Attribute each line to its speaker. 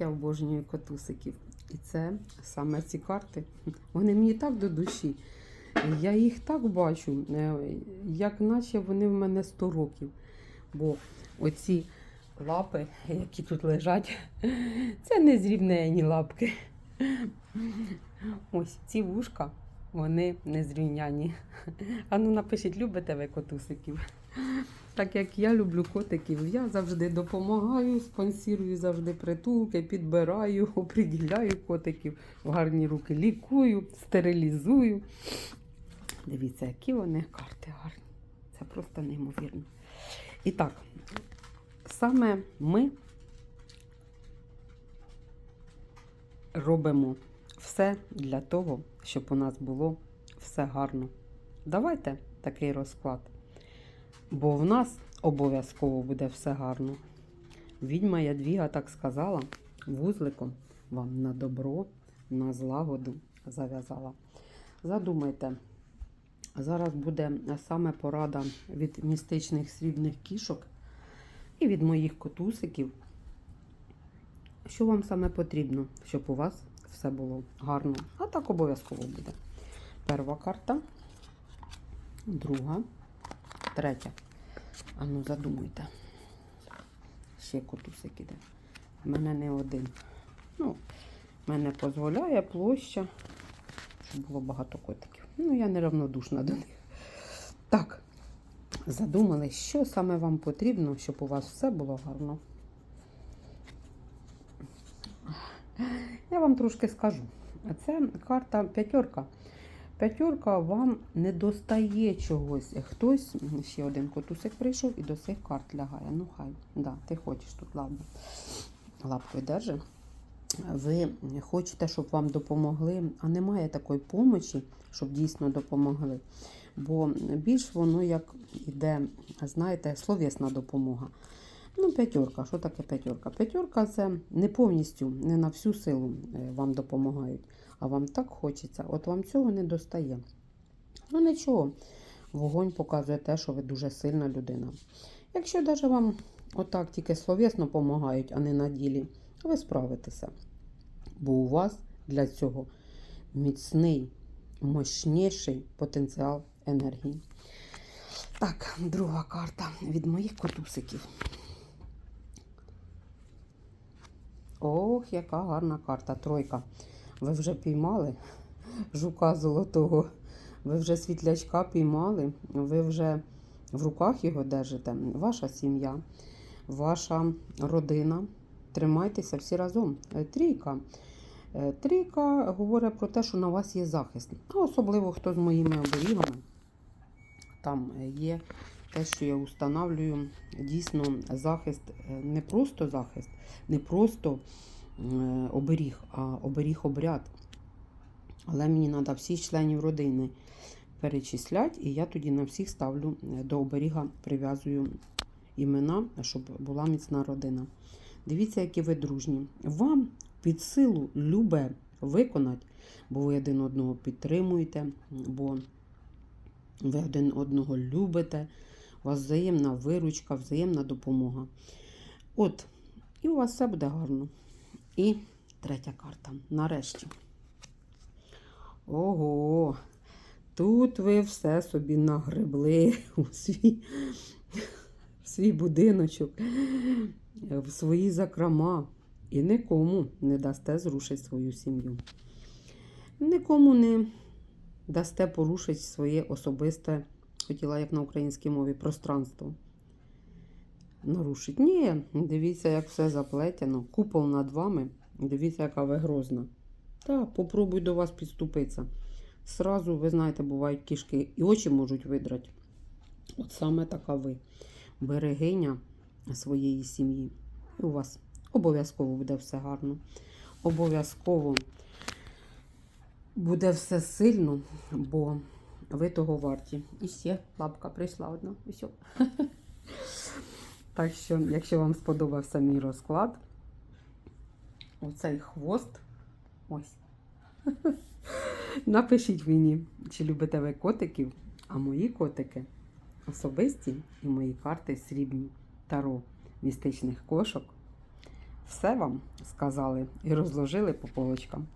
Speaker 1: я обожнюю котусиків. І це саме ці карти. Вони мені так до душі. Я їх так бачу, е, як наче вони в мене 100 років. Бо оці лапи, які тут лежать, це не зрівнені лапки. Ось ці вушка, вони не зрівняні. А ну напишіть, любите ви котусиків? Так як я люблю котиків, я завжди допомагаю, спонсірую завжди притулки, підбираю, оприділяю котиків в гарні руки, лікую, стерилізую. Дивіться, які вони карти гарні. Це просто неймовірно. І так, саме ми робимо все для того, щоб у нас було все гарно. Давайте такий розклад. Бо в нас обов'язково буде все гарно. Відьма Ядвіга так сказала, вузликом вам на добро, на злагоду зав'язала. Задумайте, зараз буде саме порада від містичних срібних кішок і від моїх котусиків. Що вам саме потрібно, щоб у вас все було гарно. А так обов'язково буде. Перша карта, друга, третя. А ну задумайте. Ще котусик іде. У мене не один. Ну, мене дозволяє площа, щоб було багато котиків. Ну, я неравнодушна до них. Так, задумали, що саме вам потрібно, щоб у вас все було гарно. Я вам трошки скажу. Це карта п'ятерка. П'ятерка вам не достає чогось. Хтось, ще один котусик прийшов і до цих карт лягає. Ну хай, да, ти хочеш тут лапу. Лапкою держи. Ви хочете, щоб вам допомогли, а немає такої помочі, щоб дійсно допомогли. Бо більш воно як іде, знаєте, словесна допомога. Ну, п'ятерка. Що таке п'ятерка? П'ятерка це не повністю, не на всю силу е, вам допомагають, а вам так хочеться. От вам цього не достає. Ну, нічого, вогонь показує те, що ви дуже сильна людина. Якщо навіть вам отак тільки словесно допомагають, а не на ділі, ви справитеся. Бо у вас для цього міцний, мощніший потенціал енергії. Так, друга карта від моїх котусиків. Ох, яка гарна карта. Тройка. Ви вже піймали жука золотого. Ви вже світлячка піймали, ви вже в руках його держите. Ваша сім'я, ваша родина. Тримайтеся всі разом. Е, Трійка. Е, Трійка говорить про те, що на вас є захист. А особливо хто з моїми оберігами. Там є те, що я установлюю, дійсно захист, е, не просто захист, не просто оберіг, а оберіг-обряд. Але мені треба всіх членів родини перечислять, і я тоді на всіх ставлю е, до оберіга, прив'язую імена, щоб була міцна родина. Дивіться, які ви дружні. Вам під силу любе виконати, бо ви один одного підтримуєте, бо ви один одного любите, у вас взаємна виручка, взаємна допомога. От, і у вас все буде гарно. І третя карта. Нарешті. Ого, тут ви все собі нагребли у свій, в свій будиночок, в свої закрома. І нікому не дасте зрушити свою сім'ю. Нікому не дасте порушити своє особисте, хотіла як на українській мові, пространство. Нарушить. Ні, дивіться, як все заплетено. Купол над вами. Дивіться, яка ви грозна. Так, попробуй до вас підступитися. Сразу, ви знаєте, бувають кішки і очі можуть видрати. От саме така ви. Берегиня своєї сім'ї. І у вас обов'язково буде все гарно. Обов'язково буде все сильно, бо ви того варті. І ще лапка прийшла одна. Все. Так що, якщо вам сподобався мій розклад, оцей хвост, ось. Напишіть мені, чи любите ви котиків, а мої котики особисті і мої карти срібні таро містичних кошок Все вам сказали і розложили по полочкам.